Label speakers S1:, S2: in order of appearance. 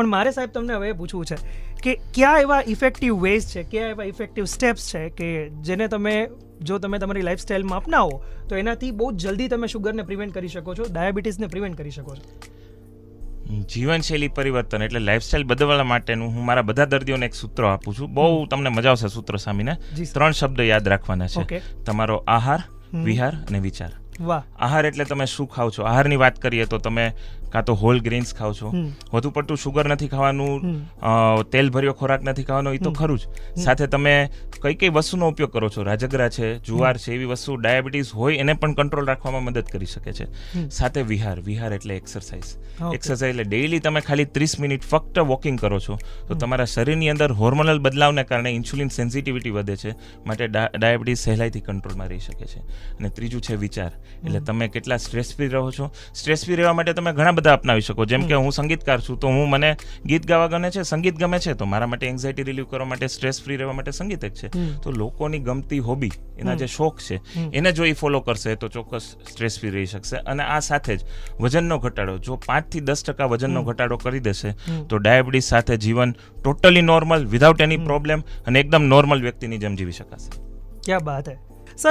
S1: પણ મારે સાહેબ તમને હવે પૂછવું છે કે કયા એવા ઇફેક્ટિવ વેઝ છે કયા એવા ઇફેક્ટિવ સ્ટેપ્સ છે કે જેને તમે જો તમે તમારી લાઈફસ્ટાઈલમાં અપનાવો તો એનાથી બહુ જલ્દી તમે શુગરને પ્રિવેન્ટ કરી શકો છો ડાયાબિટીસને પ્રિવેન્ટ કરી શકો છો.
S2: જીવનશૈલી પરિવર્તન એટલે લાઈફસ્ટાઈલ બદલવા માટેનું હું મારા બધા દર્દીઓને એક સૂત્ર આપું છું. બહુ તમને મજા આવશે સૂત્ર સામીને ત્રણ શબ્દ યાદ રાખવાના છે. તમારો આહાર વિહાર અને વિચાર.
S1: વાહ.
S2: આહાર એટલે તમે શું ખાઓ છો? આહારની વાત કરીએ તો તમે કાં તો હોલ ગ્રેન્સ ખાઓ છો. વધુ પડતું શુગર નથી ખાવાનું. તેલ ભર્યો ખોરાક નથી ખાવાનો એ તો ખરું જ. સાથે તમે કઈ કઈ વસ્તુનો ઉપયોગ કરો છો? રાજગરા છે જુવાર છે એવી વસ્તુ ડાયાબિટીસ હોય એને પણ કંટ્રોલ રાખવામાં મદદ કરી શકે છે. સાથે વિહાર વિહાર એટલે એક્સરસાઇઝ. એક્સરસાઇઝ એટલે ડેઈલી તમે ખાલી ત્રીસ મિનિટ ફક્ત વોકિંગ કરો છો. તો તમારા શરીરની અંદર હોર્મોનલ બદલાવને કારણે ઇન્સ્યુલિન સેન્સિટિવિટી વધે છે માટે ડાયાબિટીસ સહેલાઈથી કંટ્રોલમાં રહી શકે છે. અને ત્રીજું છે વિચાર. એટલે તમે કેટલા સ્ટ્રેસ ફ્રી રહો છો? સ્ટ્રેસ ફ્રી રહેવા માટે તમે ઘણા બધા અપનાવી શકો. જેમ કે હું સંગીતકાર છું તો હું મને ગીત ગાવા ગમે છે સંગીત ગમે છે તો મારા માટે એન્ઝાયટી રિલીવ કરવા માટે સ્ટ્રેસ ફ્રી રહેવા માટે સંગીત જ છે. તો લોકોની ગમતી હોબી એના જે શોખ છે એને જો એ ફોલો કરશે તો ચોક્કસ સ્ટ્રેસ ફ્રી રહી શકશે. અને આ સાથે જ વજનનો ઘટાડો જો પાંચથી દસ ટકા વજનનો ઘટાડો કરી દેશે તો ડાયાબિટીસ સાથે જીવન totally normal without any problem અને એકદમ નોર્મલ વ્યક્તિની જેમ જીવી શકાશે.
S1: ક્યાં બાત હે. સર